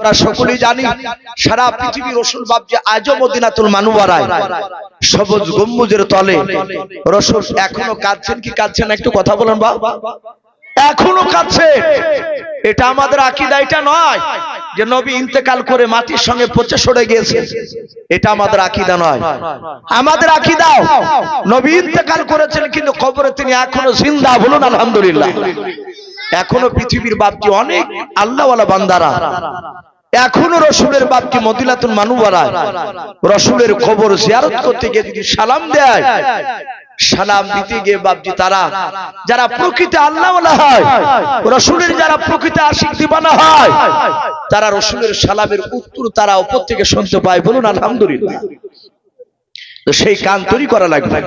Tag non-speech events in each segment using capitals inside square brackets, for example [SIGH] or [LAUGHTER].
আমরা সকলেই জানি, সারা পৃথিবীর রসুল বাবজি আজও মদিনাতুল মানুবারায় সবুজ গম্বুজের তলে, রসুল এখনও কাঁদছেন কি কাঁদছেন একটু কথা বলেন বা এখনও কাঁদছে। এটা আমাদের আকিদা, এটা নয় যে নবী ইন্তেকাল করে মাটির সঙ্গে পচে সরে গিয়েছে। এটা আমাদের আকিদা নয়। আমাদের আকিদা, নবী ইন্তেকাল করেছেন কিন্তু কবরে তিনি এখনও জিন্দা, বলুন আলহামদুলিল্লাহ। এখনও পৃথিবীর বাপটি অনেক আল্লাহওয়ালা বান্দারা এখনও রসুলের বাপকে মদিনাতুল মানুবারা রসুলের খবর জিয়ারত করতে গিয়ে যদি সালাম দেয় সালাম দিতে গিয়ে বাপজি তারা যারা প্রকৃত আল্লাহওয়ালা হয় রসুলের যারা প্রকৃত আশিক দিবানা হয় তারা রসুলের সালামের উত্তর তারা উপর থেকে শুনতে পায়। বলুন আলহামদুলিল্লাহ। সেই কান তৈরি করা লাগবে।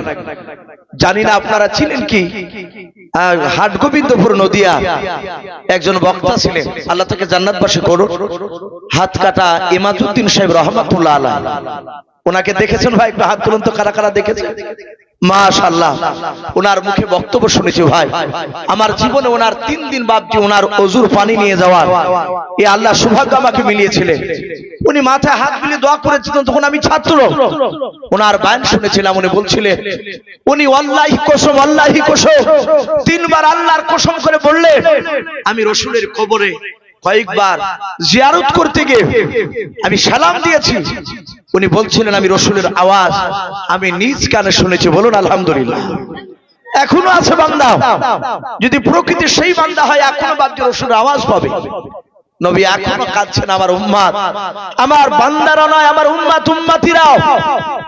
জানি না আপনারা ছিলেন কি? আহ, হাট গোবিন্দপুর নদিয়া। একজন বক্তা ছিলেন। আল্লাহ তাকে জান্নাতবাসী করুন হাত কাটা ইমাদুদ্দিন সাহেব রহমাতুল্লাহ আলা ওনাকে দেখেছেন ভাই? একটু হাত তুলুন তো, কারা কারা দেখেছেন মাশাল্লাহ ওনার মুখে বক্তব্য শুনেছি ভাই। আমার জীবনে ওনার তিন দিন বাপজি ওনার অজুর পানি নিয়ে যাওয়ার। আল্লাহ সৌভাগ্য আমাকে মিলিয়েছিলেন। উনি মাথায় হাত মিলিয়ে দোয়া করেছিলেন, তখন আমি ছাত্র। ওনার বায়ান শুনেছিলাম, উনি বলছিলেন, উনি আল্লাহি কসম আল্লাহি কসম। তিনবার আল্লাহর কসম করে বললেন, আমি রসুলের কবরে কয়েকবার জিয়ারত করতে গিয়ে আমি সালাম দিয়েছি। উনি বলছিলেন, আমি রসুলের আওয়াজ আমি নিজ কানে শুনেছি। বলুন, আলহামদুলিল্লাহ। এখনও আছে বান্দা। যদি প্রকৃতি সেই বান্দা হয়, এখনও বাদ্য রসুলের আওয়াজ পাবে। নবী এখনও কাঁদছেন, আমার উম্মাদ, আমার বান্দারা নয়, আমার উম্মাত উম্মাতিরাও।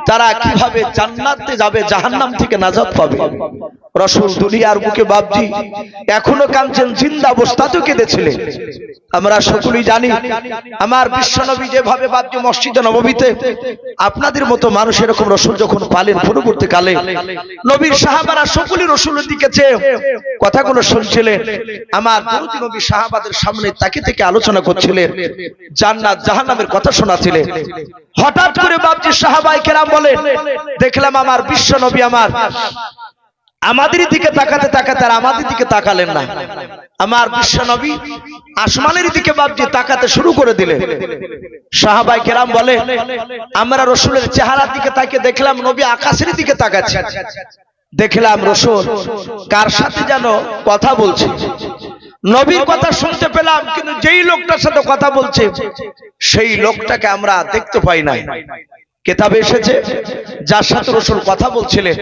তারা কীভাবে জান্নাতে যাবে, জাহান্নাম থেকে নাজাত পাবে? রসুল দুনিয়ার বুকে বাবজি এখনও কাঁদছেন, জিন্দা অবস্থাতেও কেঁদেছিলেন। আমরা সকলেই জানি, আমার বিশ্বনবী যেভাবে বাবজি মসজিদে নবমীতে আপনাদের মতো মানুষ এরকম রসুল যখন পালেন পরবর্তীকালে নবীর সাহাবারা সকলেই রসুলের দিকে চেয়ে কথাগুলো শুনছিলেন। আমার দরদি নবী সাহাবাদের সামনে তাকে থেকে আলোচনা করছিলেন, জান্নাত জাহান্নামের কথা শোনাছিলেন। হঠাৎ করে বাবজি সাহাবাই কেরাম বলেন দেখলাম আমার বিশ্ব নবী আমার আমাদের দিকে তাকাতে তাকাতে আর আমাদের দিকে তাকালেন না। আমার বিশ্ব নবী আসমানের দিকে বাবজি তাকাতে শুরু করে দিলেন। সাহাবাই কেরাম বলে, আমরা রসুলের চেহারার দিকে তাকে দেখলাম, নবী আকাশের দিকে তাকাচ্ছে। দেখলাম রসুল কার সাথে যেন কথা বলছে। নবীর কথা শুনতে পেলাম, কিন্তু যেই লোকটার সাথে কথা বলছে, সেই লোকটাকে আমরা দেখতে পাই নাই। কেতাবে এসেছে, যার সাথে রসুল কথা বলছিলেন।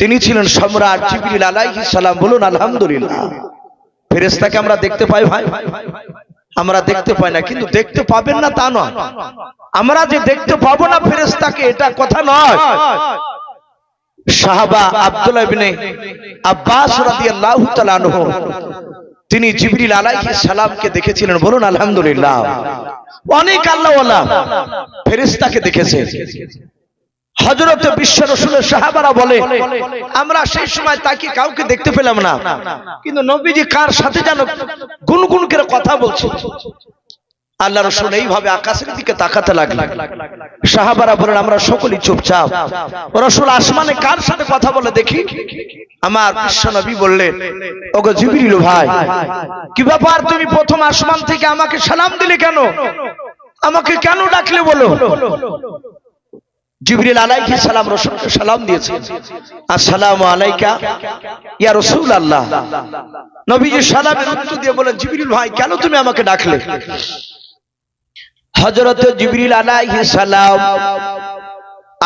তিনি ছিলেন সম্রাট জিবরিল আলাইহিস সালাম। বলুন, আলহামদুলিল্লাহ। ফেরেশতাকে আমরা দেখতে পাই, ভাই। আমরা দেখতে পাই না, কিন্তু দেখতে পাবেন না তা নয়। আমরা যে দেখতে পাবো না ফেরেশতাকে, এটা কথা নয়। সাহাবা আব্দুল্লাহ ইবনে আব্বাস রাদিয়াল্লাহু তাআলা আনহু, তিনি জিবরিল আলাইহিস সালামকে দেখেছিলেন। বলুন, আলহামদুলিল্লাহ। অনেক আল্লাহওয়ালা ফেরিস্তাকে দেখেছে। হজরত বিশ্ব রসুল সাহাবারা বলে, আমরা সেই সময় তাকে কাউকে দেখতে পেলাম না। কিন্তু নবীজি কার সাথে যেন গুনগুন করে কথা বলছে? আল্লাহ রসুল এইভাবে আকাশের দিকে তাকাতে লাগলেন। সাহাবারা বলেন আমরা সকলেই চুপচাপ। রসুল আসমানে কার সাথে কথা বলে দেখি? আমার বিশ্ব নবী বললেন, ওগো জিবরিল ভাই, কি ব্যাপার? তুমি প্রথম আসমান থেকে আমাকে সালাম দিলে কেন? আমাকে কেন ডাকলে বলো? জিবরিল আলাইহিস সালাম রসুলকে সালাম দিয়েছে। আসসালামু আলাইকা ইয়া রাসূলুল্লাহ। নবীজি সালামের উত্তর দিয়ে বলেন জিবরিল ভাই, কেন তুমি আমাকে ডাকলে? হযরত জিবরিল আলাইহিস সালাম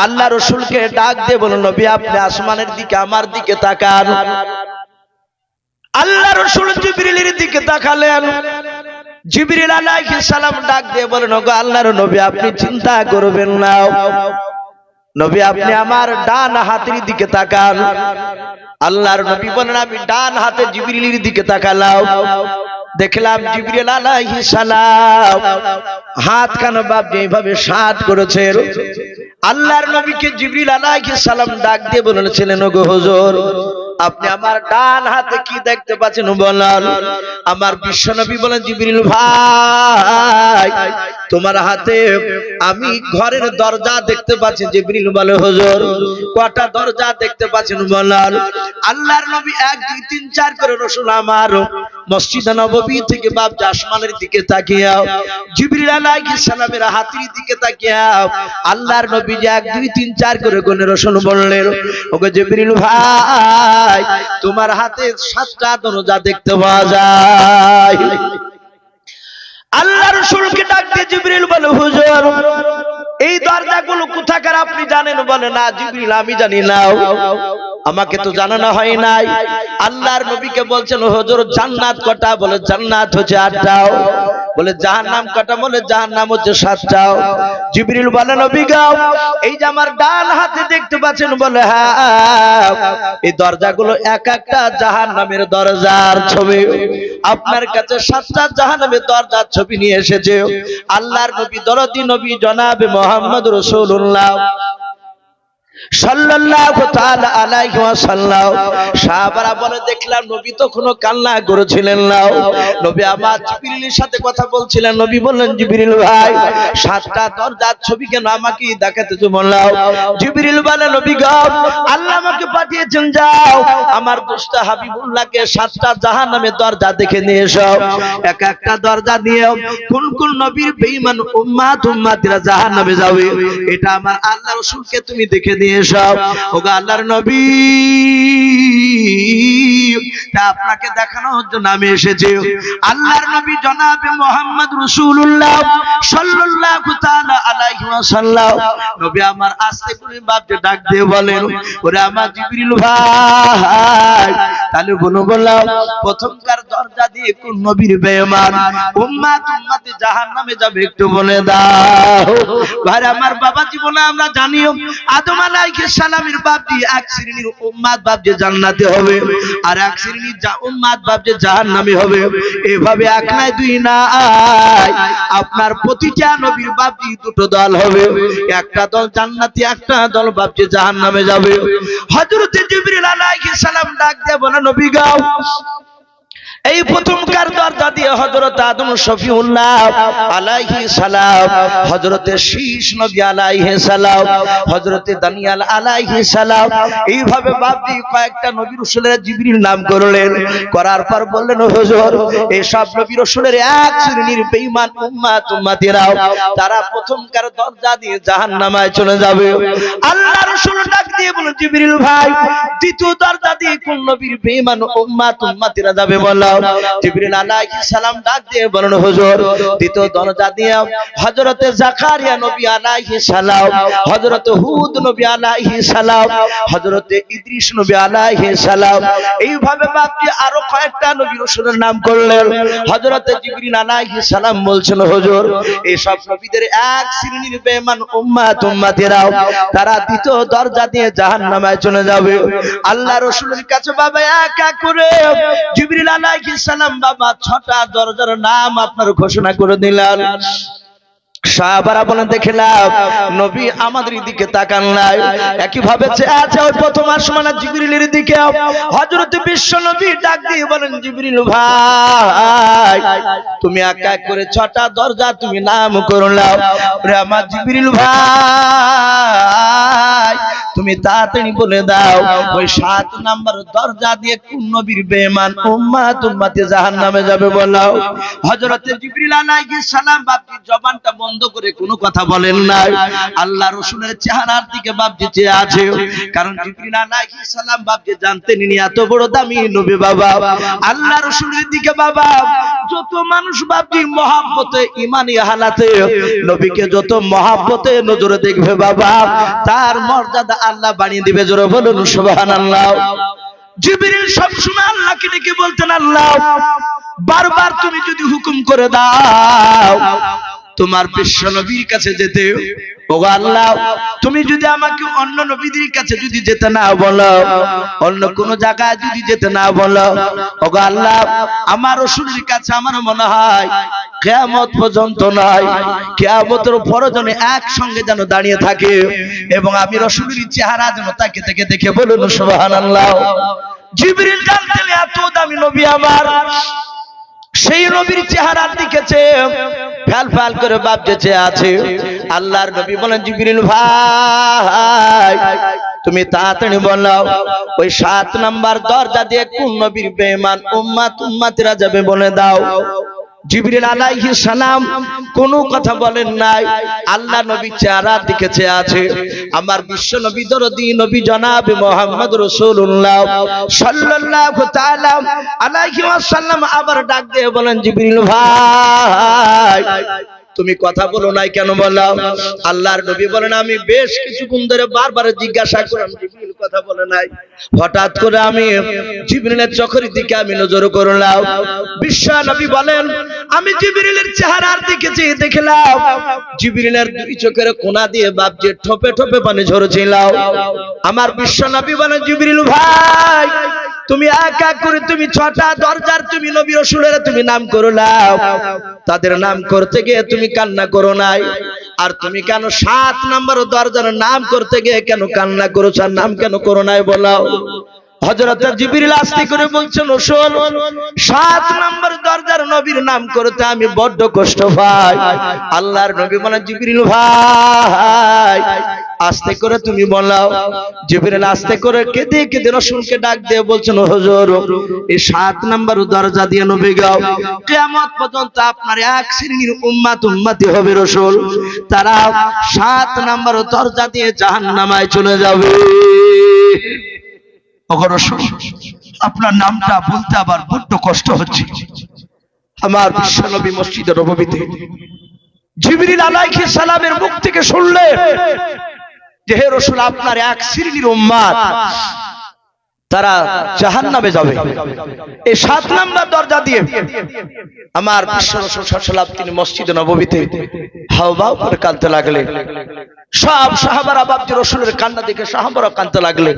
আল্লাহ রসুলকে ডাক দিয়ে বলুন নবী, আপনি আসমানের দিকে, আমার দিকে তাকান। আল্লাহ রসুল জিবরিলের দিকে তাকালেন। জিবরিল আলাইহিস সালাম ডাক দিয়ে বলেন ওগো আল্লাহর নবী, আপনি চিন্তা করবেন না। নবী, আপনি আমার ডান হাতের দিকে তাকান। আল্লাহর নবী বলেন আমি ডান হাতে জিবরিলের দিকে তাকালাম। দেখলাম জিবরিল আলাইহিস সালাম হাত কান বাপ যেভাবে সাদ করেছে, আল্লাহর নবীকে জিবরিল আলাইহিস সালাম ডাক দিয়ে বলেছিলেন, ওগো হুজুর আপনি আমার ডান হাতে কি দেখতে পাচ্ছেন? বলেন, আমার বিশ্বনবী বলেন, জিবরিল ভাই, তোমার হাতে আমি ঘরের দরজা দেখতে পাচ্ছি। জিবরিল বলে, হুজুর কটা দরজা দেখতে পাচ্ছেন? বলেন, আল্লাহর নবী এক, দুই, তিন, চার করে রসুল আমার মসজিদ নববী থেকে বাপ আসমানের দিকে তাকিয়াও জিবরিল আলাইহিস সালামের হাতির দিকে তাকিয়াও আল্লাহর নবী যে এক, দুই, তিন, চার করে গনে রসুল বললেন ওকে জিবরিল ভাই তোমার হাতে সাতটা দরজা দেখতে পাওয়া যায়। আল্লাহ রসুলকে ডাক দিয়ে জিবরিল বলে, হুজুর, এই দরজাগুলো কোথাকার আপনি জানেন? বলে, না জিবরিল, আমি জানি না। আমাকে তো জানানো হয় নাই। আল্লাহর নবীকে বলছেন, হুজুর, জান্নাত কটা? বলে, জান্নাত হচ্ছে আটটাও বলে, জাহান্নাম কটা বলে যাহার নাম হচ্ছে সাতটাও জিবরিল বলে, নবী গাও এই যে আমার ডান হাতে দেখতে পাচ্ছেন? বলে হ্যাঁ। এই দরজাগুলো এক একটা জাহান্নামের দরজার ছবি। আপনার কাছে সাতটা জাহান নামের দরজার ছবি নিয়ে এসেছে। আল্লাহর নবী, দরদি নবী, জনাবে মোহাম্মদ রসুল্লাহ আমার সাতটা পাঠিয়েছেন, যাও। আমার হাবিবুল্লাহকে সাতটা জাহান্নামের দরজা দেখে নিয়ে এসো। এক একটা দরজা দিয়ে কোন কোন নবীর বেঈমান উম্মাত উম্মাতিরা জাহান্নামে যাবে। এটা আমার আল্লাহ রাসূলকে তুমি দেখে নিয়ে এসো ওগো আল্লাহর নবী, তা আপনাকে দেখানোর জন্য আমি এসেছি। আল্লাহর নবী জনাবে মোহাম্মদ রাসূলুল্লাহ সাল্লাল্লাহু তাআলা আলাইহি ওয়াসাল্লাম। নবী আমার আস্তে করে বাপকে ডাক দিয়ে বলেন, ওরে আমার জিবরিল ভাই, তাহলে বলো বললাম প্রথমকার দরজা দিয়ে কোন নবীর বেঈমান, উম্মাত উম্মতে জাহান্নামে যাবে একটু বলে দাও। ভাই, আমার বাবা জীবনে আমরা জানিও, আদম আলাইহিস সালামের বাপ দিয়ে এক শ্রেণির উম্মাত বাপ যে জান্নাতে হবে, আর এক শ্রেণির উম্মাত বাপ যে হবে। এভাবে এক নাই, দুই নাই। আপনার প্রতিটা নবীর বাপ দিয়ে দুটো দল হবে। একটা দল জান্নাতি, একটা দল বাপ যে জাহান্নামে যাবে। হযরত জিবরিল আলাইহিস সালাম ডাক দিয়ে বলে, নবী গাও এই প্রথমকার দরজা দিয়ে হযরত আদম শফিউল্লাহ আলাইহি সালাম, হযরতে শীশ নবী আলাইহি সালাম, হযরতে দানিয়াল আলাইহি সালাম, এইভাবে বাপ দিয়ে কয়েকটা নবী রাসূলের জিবরিল নাম করলেন। করার পর বললেন হুজুর এই সব নবী রাসূলের এক শ্রেণির বেঈমান উম্মাত উম্মাতিরাও, তারা প্রথমকার দরজা দিয়ে জাহান্নামায় চলে যাবে। আল্লাহ রাসূল ডাক দিয়ে বলেন জিবরিল ভাই, দ্বিতীয় দরজা দিয়ে কোন নবীর বেঈমান উম্মাত উম্মাতিরা যাবে বলো। জিবরিল আলাইহিস সালাম ডাক দিয়ে বলেন, হুজুর দরজা দিয়ে হযরতে জাকারিয়া নবী আলাইহিস সালাম হুদ নবী আলাইহিস সালাম, হযরতে ইদ্রিস নবী আলাইহিস সালাম আরও কয়েকটা নাম করলেন। হযরতে জিবরিল আলাইহিস সালাম বলছেন, হুজুর এই সব নবীদের এক শ্রেণির বেঈমান তারা দরজা দিয়ে জাহান্নামে চলে যাবে। আল্লাহ রাসূলের কাছে বাবা এক এক করে জিবরিল আলাইহিস সালাম বাবা? ছটা দরজার নাম আপনার ঘোষণা করে হযরত বিশ্ব নবী বলেন তুমি এক করে ছটা দরজা তুমি নাম করলাও ওরে আমার জিবরিল ভাই তুমি তাড়াতাড়ি বলে দাও, ওই সাত নাম্বার দরজা দিয়ে কোন নবীর বেমান উম্মাত উম্মাতে জাহান্নামে যাবে বলাও হযরতে জিবরিল আলাইহিস সালাম বাপজি জবানটা বন্ধ করে কোনো কথা বলেন না আল্লাহ রাসূলের চেহারার দিকে বাপজি চেয়ে আছে, কারণ জিবরিল আলাইহিস সালাম বাপজি জানতেন ইনি এত বড় দামি নবী বাবা। আল্লাহ রাসূলের দিকে বাবা যত মানুষ বাপজি মহাব্বতে ইমানি হালাতে নবীকে যত মহাব্বতে নজরে দেখবে বাবা, তার মর্যাদা আল্লাহ বানিয়ে দিবে, জোরে বলুন, সুবহানাল্লাহ। জিবরিল সবসময় আল্লাহকে ডেকে বলতেন, আল্লাহ, বারবার তুমি যদি হুকুম করে দাও, তোমার বিশ্ব নবীর কাছে যেতে ওগো আল্লাহ, তুমি যদি আমাকে অন্য নবীদের কাছে যদি যেতে না বলো, অন্য কোন জায়গায় যদি যেতে না বলো, ওগো আল্লাহ, আমার রসুলের কাছে আমার মনে হয় কেয়ামত পর্যন্ত নয়। কেয়ামতের পরজনে একসঙ্গে যেন দাঁড়িয়ে থাকে এবং আমি রসুলের চেহারা যেন তাকে থেকে দেখে বলুন, সুবহানাল্লাহ। জিবরিল জানতেন এত দামি নবী আমার। সেই নবীর চেহারার দিকে ফ্যাল ফ্যাল করে বাপ যেচে আছে। আল্লাহর নবী বলেন, জিবরিল ভাই, তুমি তাড়াতাড়ি বলাও, ওই সাত নাম্বার দরজা দিয়ে কোন নবীর বেমান উম্মাত উম্মাতিরা যাবে বলে দাও। জিবরিল আলাইহিস সালাম কোনো কথা বলেন নাই। আল্লাহ নবী চেহারা চেয়ে আছে। আমার বিশ্ব নবী দরদি, নবী জনাব মোহাম্মদ রাসূলুল্লাহ সাল্লাল্লাহু তাআলা আলাইহি ওয়াসাল্লাম আবার ডাক দিয়ে বলেন, জিবরিল ভাই তুমি কথা বলো নাই কেন বললাম আল্লাহর নবী বলেন, আমি বেশ কিছুক্ষণ ধরে বারবার জিজ্ঞাসা করলাম কথা বলে নাই। হঠাৎ করে আমি জিবরিলের চোখের দিকে আমি নজর করলাম। বিশ্ব নবী বলেন, আমি জিবরিলের চেহারার দিকে চেয়ে দেখলাম, জিবরিলের দুই চোখের কোনা দিয়ে বাপ যে ঠোপে ঠোপে পানি ঝরছিল। আমার বিশ্ব নবী বলেন, জিবরিল ভাই তুমি এক এক করে তুমি ছটা দরজার তুমি নবী রসুলের তুমি নাম করলাও তাদের নাম করতে গিয়ে তুমি কান্না করো নাই। আর তুমি কেন সাত নম্বর দরজার নাম করতে গিয়ে কেন কান্না করেছ আর নাম কেন করো নাই বলাও। করে সাত নম্বর দরজার নবীর নাম করতে আমি বড্ড কষ্ট পাই। আল্লাহর নবী মানে জিবিরিল ভাই আস্তে করে তুমি বলাও। জিবিরিল আস্তে করে কেঁদে কেঁদে রসুলকে ডাক দিয়ে বলছেন হুজুর, এই সাত নাম্বার দরজা দিয়ে নবী গাও কিয়ামত পর্যন্ত আপনার এক শ্রেণির উম্মাত উম্মতি হবে রসুল। তারা সাত নম্বর দরজা দিয়ে জাহান্নামায় চলে যাবে। আপনার নামটা বলতে আবার বড্ড কষ্ট হচ্ছে। আমার বিশ্বনবী মসজিদের নববীতে জিবরিল আলাইহিস সালামের মুখ থেকে শুনলে যে হে রসুল আপনার এক শ্রেণির উম্মাত তারা জাহান্নামে যাবে। এই সাত নাম্বার দরজা দিয়ে আমার বিশ্ব তিনি মসজিদে নববীতে হাওবাও করে কাঁদতে লাগলে সব সাহাবারা বাবজি রসুলের কান্না দেখে সাহাবারা কাঁদতে লাগলে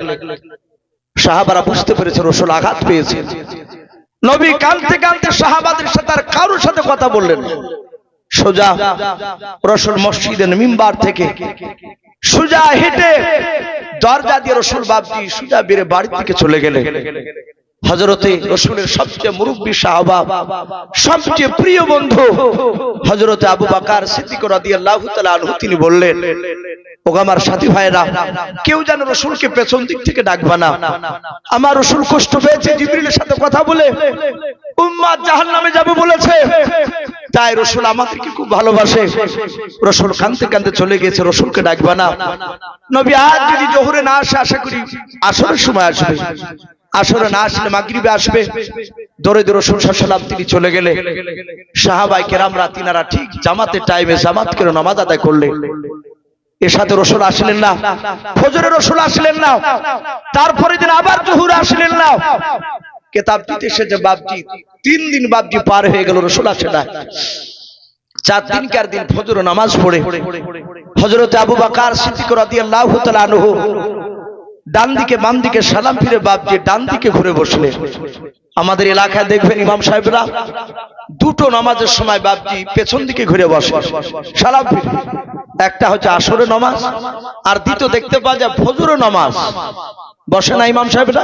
সাহাবারা বুঝতে পেরেছে রসুল আঘাত পেয়েছে। নবী কাঁদতে কাঁদতে সাহাবাদের সাথে আর কারোর সাথে কথা বললেন সোজা রসুল মসজিদের মিম্বার থেকে সোজা হেঁটে দরজা দিয়ে রসুল বাবজি সোজা বেড়ে বাড়ির দিকে চলে গেলে হজরতে রসুলের সবচেয়ে মুরব্বী সাহাবা, সবচেয়ে প্রিয় বন্ধু হজরতে আবু বাকার সিদ্দিক রাদিয়াল্লাহু তাআলা আনহু, তিনি বললেন ও আমার সাথী ভাইরা কেউ যেন রসুলকে পেছন দিক থেকে ডাকবা না। আমার রসুল কষ্ট পেয়েছে, জিবরিলের সাথে কথা বলে উম্মাদ জাহান্নামে যাবে বলেছে। তাই রসুল আমাদেরকে খুব ভালোবাসে। রসুল কানতে কানতে চলে গেছে রসুলকে ডাকবা না। নবী আজ যদি জোহরে না আসে, আশা করি আসরের সময় আসবে। আসরে না আসলে মাগরিবে আসবে। দরে দরে সাল্লাম তিনি চলে গেলে। সাহাবাই কেরামরা, তিনারা ঠিক জামাতের টাইমে জামাত করে নামাজ আদায় করলে। এর সাথে রসুল আসলেন না, ফজরে রসুল আসলেন না তারপরে দিন আবার জহুর আসলেন না। কেতাব দিতে এসেছে বাপজি, তিন দিন বাপজি পার হয়ে গেল রসুল আসে না চার দিন কার দিন ফজর নামাজ পড়ে। হজরত আবু বাকার সিদ্দিক রাদিয়াল্লাহু তাআলা আনহু ডান দিকে বাম দিকে সালাম ফিরে বাপজি ডান দিকে ঘুরে বসলে। আমাদের এলাকায় দেখবেন ইমাম সাহেবরা দুটো নামাজের সময় বাপজি পেছন দিকে ঘুরে বসে। সালাম ফিরে। একটা হচ্ছে আসরে নামাজ, আর দ্বিতীয় দেখতে পাওয়া যায় ফজর নামাজ। বসে না ইমাম সাহেবরা?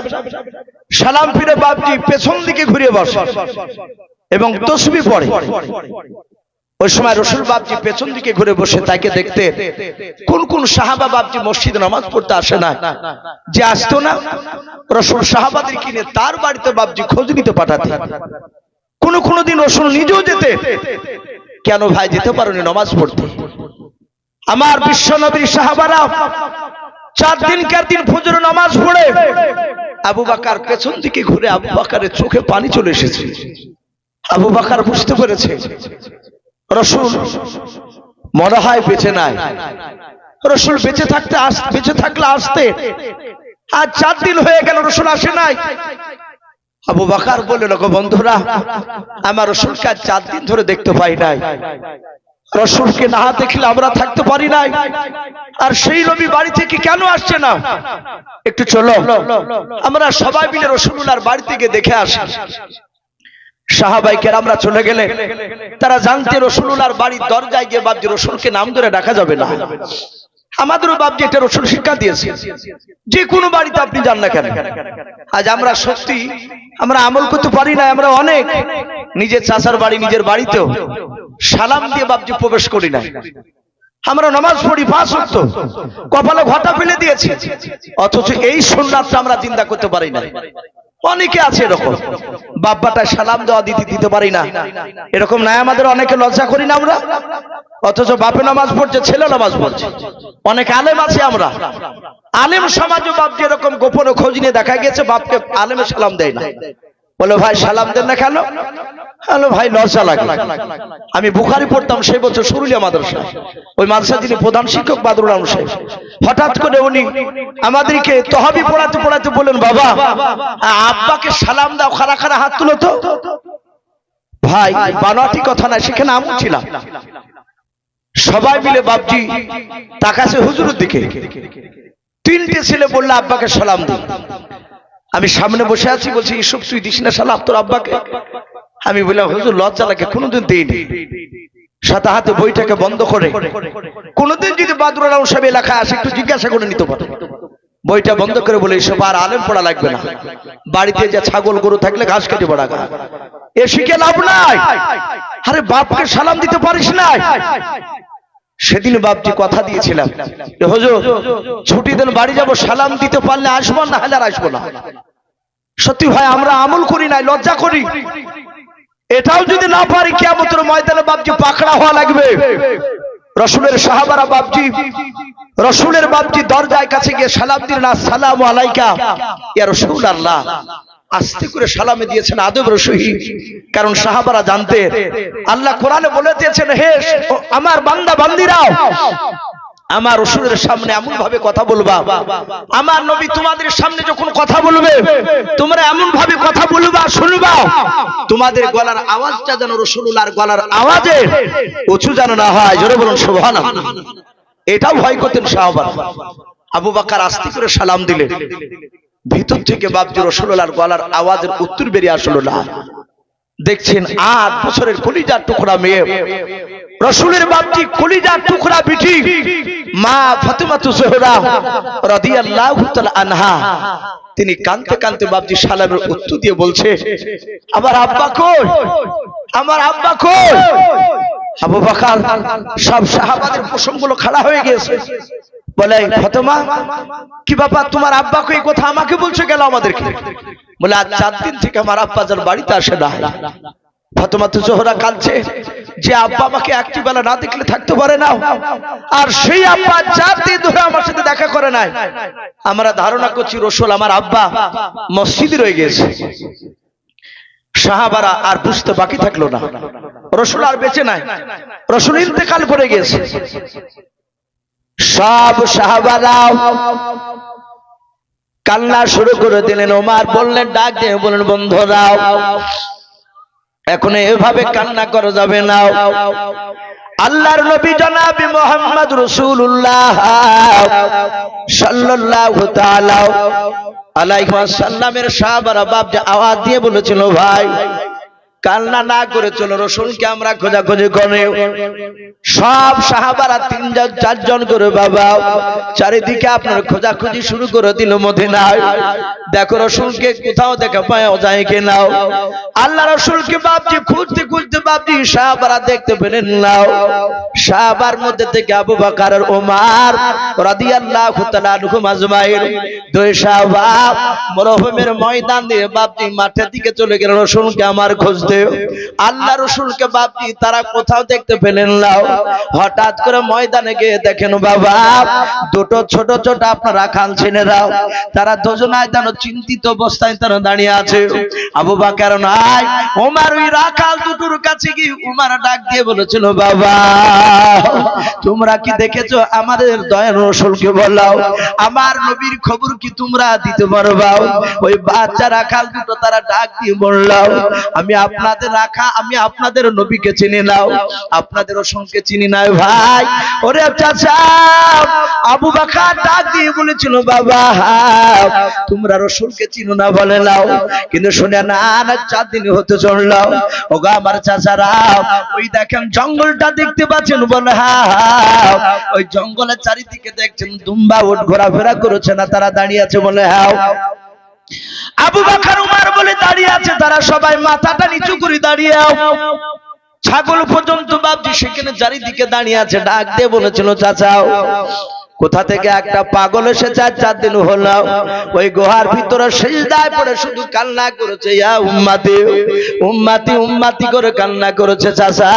সালাম ফিরে বাপজি পেছন দিকে ঘুরে বসে এবং তসবি পড়ে। ওই সময় রসুল বাপজি পেছন দিকে ঘুরে বসে তাকে দেখতে কোন কোন সাহাবা বাপজি মসজিদে নামাজ পড়তে আসে না। যে আসতো না, রসুল সাহাবাদের কিনে তার বাড়িতে বাপজি খোঁজ নিতে পাঠাতে কোন কোনো দিন রসুল নিজেও যেতে, কেন ভাই যেতে পারোনি নামাজ পড়তে? আমার বিশ্ব নবীর সাহাবারা চার দিন কার দিন ফজর নামাজ পড়ে। আবু বাকার পেছন দিকে ঘুরে আবু বাকারের চোখে পানি চলে এসেছে। আবু বাকার বুঝতে পেরেছে, রসুল মনে হয় বেঁচে নাই। রসুল বেঁচে থাকতে বেঁচে থাকলে আসতে। আজ চার দিন হয়ে গেল রসুল আসে নাই। আবু বাকার বললেন বন্ধুরা, আমার রসুলকে চার দিন ধরে দেখতে পাই নাই। রসুলকে না দেখলে আমরা থাকতে পারি নাই। আর সেই নবী বাড়ি থেকে কেন আসছে না? একটু চলো। আমরা সবাই মিলে রসুল্লাহর বাড়ি থেকে দেখে আসি। সাহাবাইকে আমরা চলে গেলে তারা জানতে রসুল্লাহর বাড়ির দরজায় গিয়ে বাদ রসুলকে নাম ধরে ডাকা যাবে না। আমাদেরও বাপজি এটা রসুল শিক্ষা দিয়েছে। যে কোনো বাড়িতে আপনি যান না কেন? আজ আমরা সত্যি আমরা আমল করতে পারি না, আমরা অনেক। নিজের চাচার বাড়ি, নিজের বাড়িতেও। সালাম দিয়ে বাপজি প্রবেশ করি না আমরা নামাজ পড়ি পাঁচ অক্ত কপালে ঘটা ফেলে দিয়েছি। অথচ এই সুন্নাতটা আমরা চিন্তা করতে পারি না অনেকে আছে এরকম। বাব্বাটা সালাম দেওয়া দিতে দিতে পারি না। এরকম নাই আমাদের অনেকে লজ্জা করি না আমরা। অথচ বাপে নামাজ পড়ছে, ছেলে নামাজ পড়ছে। অনেক আলেম আছে আমরা। আলেম সমাজও বাপ যেরকম গোপনে খোঁজ নিয়ে দেখা গেছে, বাপকে আলেমে সালাম দেয় না। বলে, ভাই, সালাম দেন না কেন? হ্যালো ভাই, লজ্জা লাগে। আমি বুখারি পড়তাম সেই বছর সুরুলিয়া মাদ্রাসা। ওই মাদ্রাসা তিনি প্রধান শিক্ষক বাদরুল হঠাৎ করে উনি আমাদেরকে তহাবি পড়াতে পড়াতে বলেন বাবা, আব্বাকে সালাম দাও খারা খারা হাত তুলো তো। ভাই, বানোয়াটি কথা না, সেখানে আমি ছিলাম। সবাই মিলে বাপজি তাকাছে হুজুরের দিকে। তিনটে ছেলে বললে, আব্বাকে সালাম দিই আমি সামনে বসে আছি বলছি ইসব তুই দিস না সালাম তোর আব্বাকে? আমি বললাম হুজুর লজ্জা লাগে কোনোদিন দিইনি। সাথে হাতে বইটাকে বন্ধ করে কোনোদিন যদি বাদুর আলম সাহেব এলাকায় আসে একটু জিজ্ঞাসা করে নিতে পারে। বইটা বন্ধ করে বলে এসব আর আলেম পড়া লাগবে না। বাড়িতে যে ছাগল গরু থাকলে ঘাস কেটে পড়া গা এ শিখে লাভ নাই। আরে বাপকে সালাম দিতে পারিস না সেদিন বাপজি কথা দিয়েছিলাম হুজুর, ছুটি দিন বাড়ি যাব, সালাম দিতে পারলে আসব না হলে আর আসব না? সত্যি ভাই, আমরা আমল করি নাই, লজ্জা করি। এটাও যদি না পারি কেমন ময়দানে বাপজি পাকড়া হওয়া লাগবে। রসুলের সাহাবারা বাপজি, রসুলের বাপজি দরজায় কাছে গিয়ে সালাম দিলেন, আসসালামু আলাইকা, ইয়া রসুল আল্লাহ আস্তে করে সালামে দিয়েছেন আদব রসুহি কারণ সাহাবারা জানতেন আল্লাহ কোরআনে বলে দিয়েছেন, হে আমার বান্দা, বান্দিরাও, আমার রসুলের সামনে এমন ভাবে কথা বলবা। আমার নবী তোমাদের সামনে যখন কথা বলবে, তোমরা এমন ভাবে কথা বলবা, শুনবা। তোমাদের গলার আওয়াজটা যেন রসুল্লাহর গলার আওয়াজে উঁচু যেন না হয়। জোরে বলুন শোভানা এটাও ভয় করতেন সাহাবার। আবু বাকার আস্তে করে সালাম দিলেন। ভিতর থেকে বাপজি রসুল্লাহর গলার আওয়াজের উত্তর বেরিয়ে আসলো না। দেখছেন আট বছরের কলিজার টুকরা মেয়ে। রসুলের বাপজি কলিজার টুকরা বিটি মা ফাতেমা তু জোহরা রাদিয়াল্লাহু তাআলা আনহা। তিনি কানতে কানতে বাপজি সালামের উত্তর দিয়ে বলছে, আমার আব্বা কই? আমার আব্বা কই? আবু বকর, সব সাহাবাদের প্রসঙ্গগুলো খাড়া হয়ে গিয়েছে। বলে ফাতেমা, কি বাবা তোমার আব্বাকে এই কথা আমাকে বলছে গেল আমাদেরকে? বলে, আজ চার দিন থেকে আমার আব্বা যার বাড়িতে আসে না। ফাতেমা তো জোহরা কাঁদছে, যে আব্বা আমাকে একটি বেলা না দেখলে থাকতে পারে না। আর সেই আব্বা চার দিন ধরে আমার সাথে দেখা করে নাই। আমরা ধারণা করছি রসুল আমার আব্বা মসজিদে রয়ে গেছে সাহাবারা আর বুঝতে বাকি থাকল না। রসুল আর বেঁচে নাই। রসুল ইন্তেকাল করে গেছে সব সাহাবারাও কান্না শুরু করে দিলেন। ওমার বললেন, ডাক দিয়ে বললেন বন্ধুরাও এখন এভাবে কান্না করা যাবে না। আল্লাহর নবী জনাবি মোহাম্মদ রসুল্লাহ সাল্লাল্লাহু তাআলা সাহাবারা বাপ যে আওয়াজ দিয়ে বলেছিল, ভাই কান্না না করে চলো, রসুলকে আমরা খোঁজাখুঁজি করে। সব সাহাবারা তিনজন চারজন করে, বাবা, চারিদিকে আপনার খোঁজাখুঁজি শুরু করে দিল মদিনায়। দেখো রসুলকে কোথাও দেখা পাওয়া যায় কিনাও আল্লাহ রসুলকে বাপজি খুঁজতে খুঁজতে বাপজি সাহাবারা দেখতে পেলেন নাও সাহাবার মধ্যে থেকে আবু বাকার ওমার রাদিয়াল্লাহু তাআলা আনহুম আজমাইন। দুই সাহাবা মরহুমের ময়দান দিয়ে বাপজি মাঠের দিকে চলে গেল। রসুলকে আমার খুঁজতে আল্লাহ রসুলকে বাপজি তারা কোথাও দেখতে পেলেন নাও হঠাৎ করে ময়দানে গিয়ে দেখেন, বাবা, দুটো ছোট ছোট আপনারা খান ছেলেরাও তারা দুজনায় যেন চিন্তিত অবস্থায় তারা দাঁড়িয়ে আছে। আবু বাকার নাই ওমার ওই রাখাল দুটোর কাছে গিয়ে উমার ডাক দিয়ে বলেছিল, বাবা, তোমরা কি দেখেছ আমাদের দয়ার রসুলকে বলাও আমার নবীর খবর কি তোমরা দিতে পারবা ওই বাচ্চা রাখাল দুটো তারা ডাক দিয়ে বললাম, আমি আপনাদের রাখা, আমি আপনাদের নবীকে চিনি নাও আপনাদের রসুলকে চিনি নাই ভাই। ওরে চাচা আবু বাকার ডাক দিয়ে বলেছিল, বাবা, তোমরা রসুলকে চিনো না বলে নাও। কিন্তু শুনে না চার দিন হতে চললাম। ওগা আমার চাচারা, ওই দেখেন জঙ্গলটা দেখতে পাচ্ছেন বলে, হা হা ওই জঙ্গলের চারিদিকে দেখছেন দুম্বা উঠ ঘোরাফেরা করেছে না, তারা দাঁড়িয়ে আছে বলে হ্যাঁ আবু বাখার উমার বলে দাঁড়িয়ে আছে, তারা সবাই মাথাটা নিচু করে দাঁড়িয়ে ছাগল পর্যন্ত বাপজি সেখানে চারিদিকে দাঁড়িয়ে আছে, ডাক দিয়ে বলেছিল, চাচাও কোথা থেকে একটা পাগল এসে চার চার দিন হলো, ওই গুহার ভিতরে সেজদায় পড়ে শুধু কান্না করেছে উম্মাতি উম্মাতি উম্মাতি করে কান্না করেছে চাচা।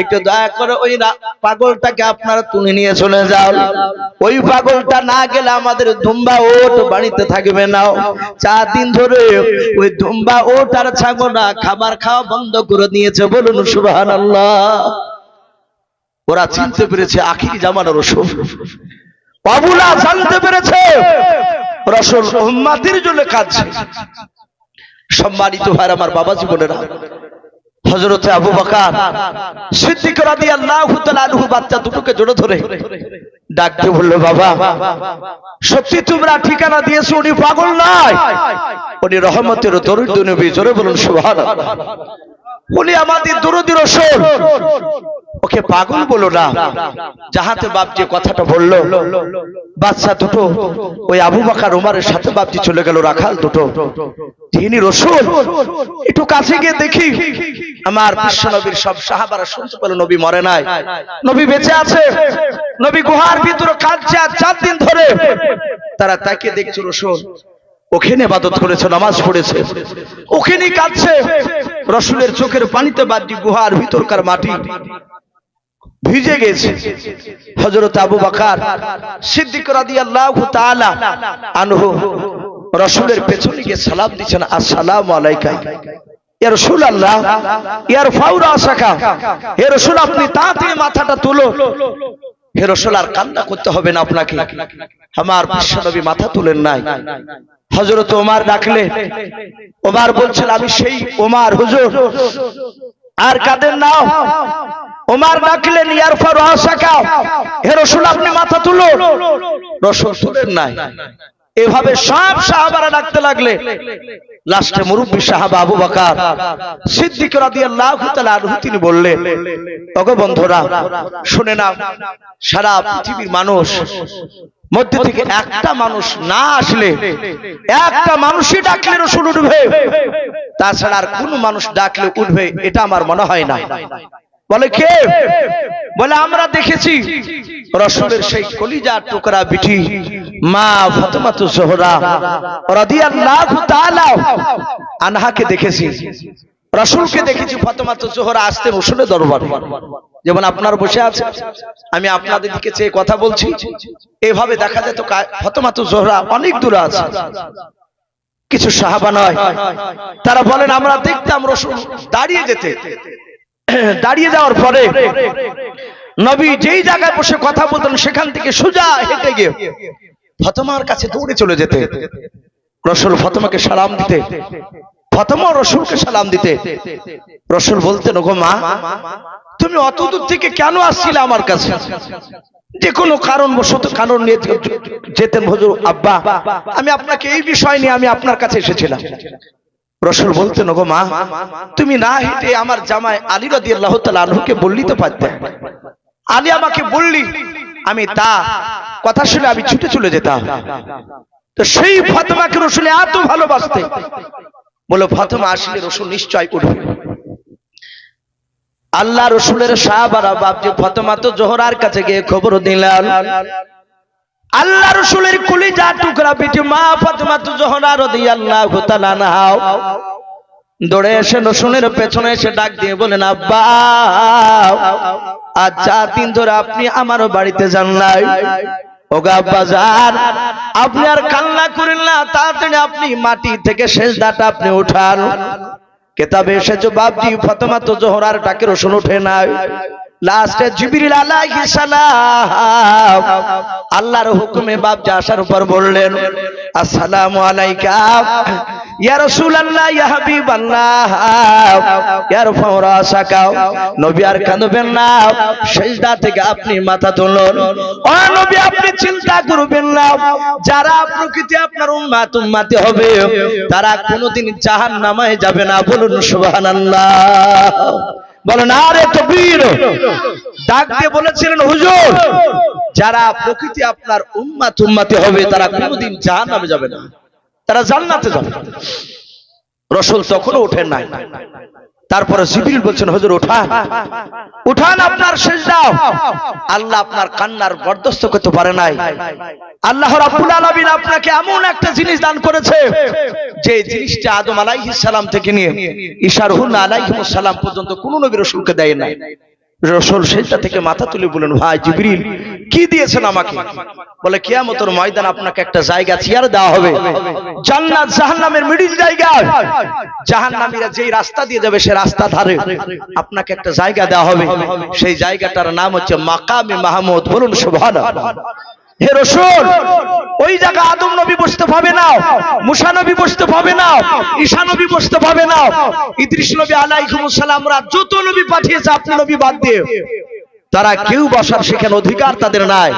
একটু দয়া করে ওই না পাগলটাকে আপনারা তুলে নিয়ে চলে যাও ওই পাগলটা না গেলে আমাদের ধুম্বা ওট বাড়িতে থাকবে না। চার দিন ধরে ওই ধুম্বা ওট আর ছাগলরা খাবার খাওয়া বন্ধ করে দিয়েছে, বলুন সুবহানাল্লাহ। ওরা চিনতে পেরেছে আখিরি জামানার রসুল বাবুলা জানতে পেরেছে? রসুল উম্মাতির জন্য কাঁদছে। সম্মানিত ভাই আমার বাবা জীবনেরা হজরতে আবু বকার সিদ্দিক রাদিয়াল্লাহু তাআলা আনহু বাচ্চা দুটোকে জোরে ধরে ডাকতে বলল, বাবা, সত্যি তোমরা ঠিকানা দিয়েছ? উনি পাগল নয়। উনি রহমতের দরিদ্র নবী জোরে বলুন, সুবহানাল্লাহ। উনি আমাদের দরুদি রসুল। ওকে পাগল বলো না। যাহাতে বাপ যে কথাটা বলল বাচ্চা দুটো, ওই আবু বাকার উমারের সাথে বাপজি চলে গেল, রাখাল দুটো। তিনি রসুল, একটু কাছে গিয়ে দেখি, আমার বিশ্ব নবীর সব সাহাবারা শুনতে পেল, নবী মরে নাই। নবী বেঁচে আছে। নবী গুহার ভিতরে কাঁদছে, আর চার দিন ধরে তারা তাকে দেখছে রসুল। ওখানে বাদত করেছে, নামাজ পড়েছে। ওখানে কাঁদছে। রসুলের চোখের পানিতে বাদ্যি গুহার ভিতরকার মাটি ভিজে গেছে। হজরত আবু বাকার সিদ্দিক রসুলের পেছনে গিয়ে সালাম দিচ্ছেন, আসসালামু আলাইকা। আপনাকে। আমার বিশ্বনবী মাথা তুলেন নাই। হযরত ওমার ডাকলে। ওমর বলছেন আমি সেই ওমর হুজুর। আর কাদের নাও ওমর ডাকলেন ইয়ার ফর আসাকাও হে রাসূল, আপনি মাথা তুলো। রাসূল তুলেন নাই। এভাবে সব সাহাবারা ডাকতে লাগলে। লাস্টে মুরব্বী সাহাবা আবু বকর সিদ্দিক রাদিয়াল্লাহু তাআলা আনহু, তিনি বললেন, ওগো বন্ধুরা, শুনে নাও, সারা পৃথিবীর মানুষ মধ্যে থেকে একটা মানুষ না আসলে একটা মানুষই ডাকলে রসুল উঠবে। তাছাড়া আর কোন মানুষ ডাকলে উঠবে, এটা আমার মনে হয় না। বলে কে? বলে, আমরা দেখেছি রসুলের সেই কলিজা টুকরা বিটি, মা ফতেমাতু জোহরা, রাদিয়াল্লাহু তাআলা আনহাকে দেখেছি। রসুলকে দেখেছি ফতেমাতু জোহরা আসতে রসুলের দরবারে। যেমন আপনার বসে আছে, আমি আপনাদের দিকে চেয়ে কথা বলছি। এভাবে দেখা যেত ফতেমাতু জোহরা অনেক দূরে আছে। কিছু সাহাবা নয়। তারা বলেন, আমরা দেখতাম রসুল দাঁড়িয়ে যেতে। [CLEARS THROAT] দাঁড়িয়ে যাওয়ার পরে নবী যেই জায়গায় বসে কথা বলতেন, সেখান থেকে সোজা হেঁটে গিয়ে ফতমার কাছে দৌড়ে চলে যেতে। রসুল ফতমাকে সালাম দিতে। ফতমা রসুলকে সালাম দিতে। রসুল বলতেন, ওগো মা, তুমি অত দূর থেকে কেন আসছিলে আমার কাছে? যে কোনো কারণ বশত কারণ নিয়ে যেতেন হজুর, আব্বা, আমি আপনাকে এই বিষয় নিয়ে আমি আপনার কাছে এসেছিলাম। রসুল বলতেন, ওগো মা, তুমি না হেঁটে আমার জামাই আলী রাদি আল্লাহ আনহুকে বললি তো পারতে। আলী আমাকে বললি, আমি তা কথা শুনে আমি ছুটে চলে যেতাম। তো সেই ফাতেমাকে রসুল এত ভালোবাসতে বলো, ফাতেমা আসলে রসুল নিশ্চয় উঠবে? আল্লাহ রসুলের সাহাবারা বাপজি তো জোহরার কাছে গিয়ে খবর দিলেন, আল্লাহ রসুলের কুলি যা টুকরা পিঠে মা ফাতেমা তো জোহরা রাদিয়াল্লাহু তাআলা নাও দৌড়ে এসে রসুলের পেছনে এসে ডাক দিয়ে বলেন আব্বা, আজ চার দিন ধরে আপনি আমারও বাড়িতে যান নাই বাজার, আপনি আর কান্না করেন না তাড়াতাড়ি আপনি মাটি থেকে শেষ দাটা আপনি উঠান। কেতাবে এসেছ বাপজি ফতেমা তো জোহরার ডাকের ওষুধ ওঠে নাই। লাস্টে জিবরিল আলাইহিস সালাম। আল্লাহর হুকুমে বাপ যা আসার উপর বললেন আসসালামু আলাইকা। ইয়া রাসূলুল্লাহ ইয়া হাবিবাল্লাহ। ইয়া রাফাউ রাসাকা নবী আর কাঁদবেন না। সেজদা থেকে আপনি মাথা তুলুন। ও নবী আপনি চিন্তা করবেন না। যারা প্রকৃতি আপনার উম্মাত উম্মাতি হবে তারা কোনোদিন জাহান্নামে যাবে না। বলুন সুবহানাল্লাহ। বলে না রে তকবীর। ডাক দিয়ে বলেছিলেন, হুজুর, যারা প্রকৃতি আপনার উম্মাত উম্মাতে হবে, তারা কোনোদিন জাহান্নামে যাবে না। তারা জান্নাতে যাবে রসুল তখনও ওঠেন নাই। তারপরে জিবরিল বলছেন, হুজুর, উঠা। উঠান আপনার শেষ দাও আল্লাহ আপনার কান্নার বরদস্ত করতে পারে নাই। আল্লাহ রাব্বুল আলামিন আপনাকে এমন একটা জিনিস দান করেছে, যে জিনিসটা আদম আলাইহিস সালাম থেকে নিয়ে রুহুল আলাইহিস সালাম পর্যন্ত কোন নবী রাসূলকে দেয় নাই। রসুল সেটা থেকে মাথা তুলে বলেন ভাই জিবরিল, কি দিয়েছেন আমাকে? বলে, কিয়ামতের ময়দান আপনাকে একটা জায়গা চেয়ার দেওয়া হবে। জান্নাত জাহান্নামের মিডিল জায়গা জাহান্নামীরা যেই রাস্তা দিয়ে যাবে সেই রাস্তা ধারে আপনাকে একটা জায়গা দেওয়া হবে। সেই জায়গাটার নাম হচ্ছে মাকামে মাহমুদ। বলুন, সুবহানাল্লাহ। হে রসুল, ওই জায়গা আদম নবী বসতে পাবে না, মুসা নবী বসতে পাবে না, ঈশা নবী বসতে পাবে না। ইদ্রিস নবী আলাইকুম সালামরা যত নবী পাঠিয়েছে, আপনি নবী বাদ দিয়ে। তারা কেউ বসার সেখানে অধিকার তাদের নাই।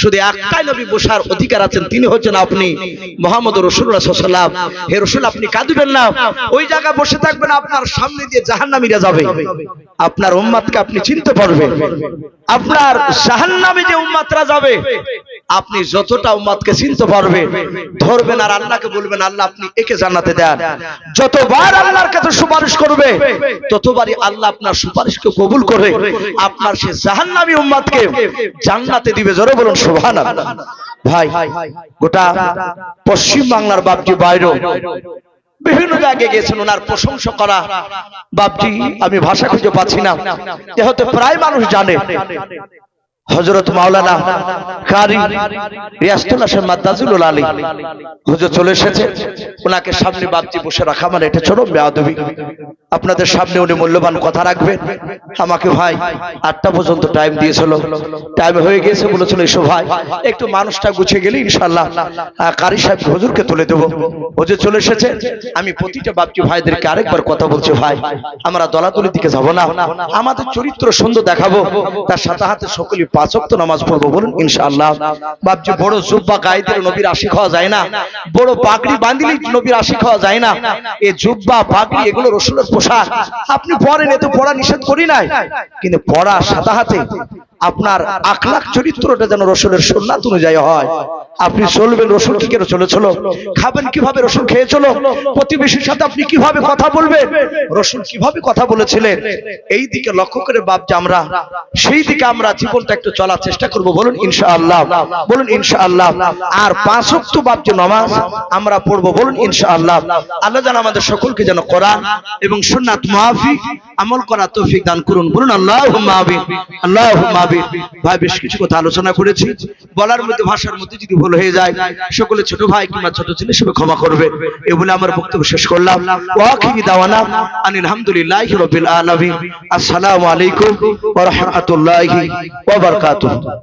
শুধু একটাই নবী বসার অধিকার আছেন, তিনি হচ্ছেন আপনি মোহাম্মদ রসুল্লাহ হে রসুল, আপনি কাঁদবেন না। ওই জায়গা বসে থাকবেন, আপনার সামনে দিয়ে জাহান্নামীরা যাবে। আপনার উম্মাদকে আপনি চিনতে পারবেন। আপনার জাহান্নামে যে উম্মাতরা যাবে আপনি যতটা উম্মাদকে চিনতে পারবেন ধরবেন আর আল্লাহকে বলবেন, আল্লাহ, আপনি একে জান্নাতে দেন। যতবার আল্লাহর কাছে সুপারিশ করবে, ততবারই আল্লাহ আপনার সুপারিশকে কবুল করে আপনার সে জাহান্নামী উম্মাদকে জান্নাতে দিবে। জোরে বলুন, সুবহানাল্লাহ। ভাই, গোটা পশ্চিম বাংলার বাপজি বাইরে বিভিন্ন জায়গায় গেছেন ওনার প্রশংসা করা। বাপজি, আমি ভাষা খুঁজে পাচ্ছি না। এ হতে প্রায় মানুষ জানে। হজরত মাওলানা কারি রিয়াস্তুল হাসান মাদ্দাজুল আলী। হুজুর চলে এসেছে। ওনাকে সামনে বাপজি বসে রাখা মানে এটা চরম বেয়াদবি। আপনাদের সামনে উনি মূল্যবান কথা রাখবেন। আমাকে ভাই, আটটা পর্যন্ত টাইম দিয়েছিল। টাইম হয়ে গিয়েছে বলেছিল, এসো ভাই, একটু মানুষটা গুছিয়ে গেলে ইনশাল্লাহ কারি সাহেব হুজুরকে তুলে দেবো। হুজুর চলে এসেছে। আমি প্রতিটা বাপজি ভাইদেরকে আরেকবার কথা বলছি, ভাই, আমরা দলাদলির দিকে যাব না। আমাদের চরিত্র সুন্দর দেখাবো। তার সাথে হাতে সকলে পাঁচ ওয়াক্ত নামাজ পড়ব বলুন, ইনশাআল্লাহ। বাপজি বড় জুব্বা দিলে নবীর আশিক হওয়া যায় না। বড় পাগড়ি বাঁধিলে নবীর আশিক খাওয়া যায় না। এ জুব্বা, পাগড়ি, এগুলো রসুলের পোশাক। আপনি পরেন এত পড়া নিষেধ করি নাই। কিন্তু পড়া সাদা হাতে আপনার আখলাখ চরিত্রটা যেন রসুলের সুন্নাত অনুযায়ী হয়। আপনি চলবেন রসুল কি করে চলেছিল খাবেন কীভাবে রসুল খেয়েছিল প্রতিবেশীর সাথে আপনি কীভাবে কথা বলবেন? রসুল কীভাবে কথা বলেছিলেন? এই দিকে লক্ষ্য করে বাপ যে আমরা, সেই দিকে আমরা জীবনটা একটু চলার চেষ্টা করব। বলুন, ইনশাআল্লাহ। বলুন, ইনশাআল্লাহ। আর পাঁচ ওয়াক্ত বাপ যে নামাজ আমরা পড়ব। বলুন, ইনশাআল্লাহ। আল্লাহ যেন আমাদের সকলকে যেন কোরআন এবং সুন্নাত মুআফিক আমল করা তৌফিক দান করুন। বলুন, আল্লাহুম্মা আমিন। আল্লাহুম্মা আমিন ভাই বেশ কিছু কথা আলোচনা করেছি। বলার মধ্যে, ভাষার মধ্যে যদি ভুল হয়ে যায়, সকলে ছোট ভাই কিংবা ছোট ছেলে সবাই ক্ষমা করবে। এ বলে আমার বক্তব্য শেষ করলাম। ওয়াখিরি দাওয়ানা আনিল হামদুলিল্লাহি রাব্বিল আলামিন। আসসালামু আলাইকুম ওয়া রাহমাতুল্লাহি ওয়া বারাকাতুহু।